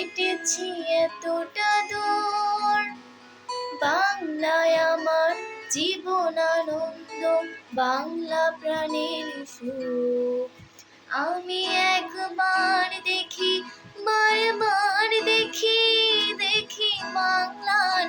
হেঁটেছি এতটা দূর। বাংলায় আমার জীবন আনন্দ, বাংলা প্রাণের সুখ। আমি একবার দেখি, বারবার দেখি দেখি বাংলার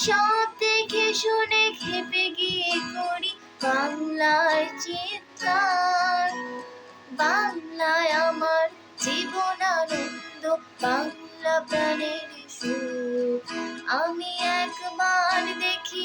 সব দেখে শুনে খেপে গিয়ে করি বাংলার চিৎকার। বাংলায় আমার জীবন আনন্দ, বাংলা প্রাণের সুখ। আমি একবার দেখি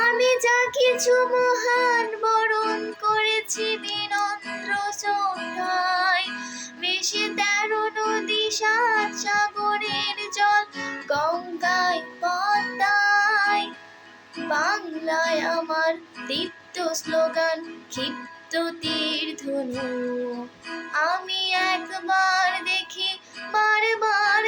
আমি যা কিছু মহান বরণ করেছি বিনন্দ্র শ্রদ্ধায় বেশি তেরো নদী, সাত সাগরের জল গঙ্গায় পদ্মায় বাংলায় আমার দীপ্ত স্লোগান, ক্ষিপ্ত তীর ধনু। আমি একবার দেখি, বারবার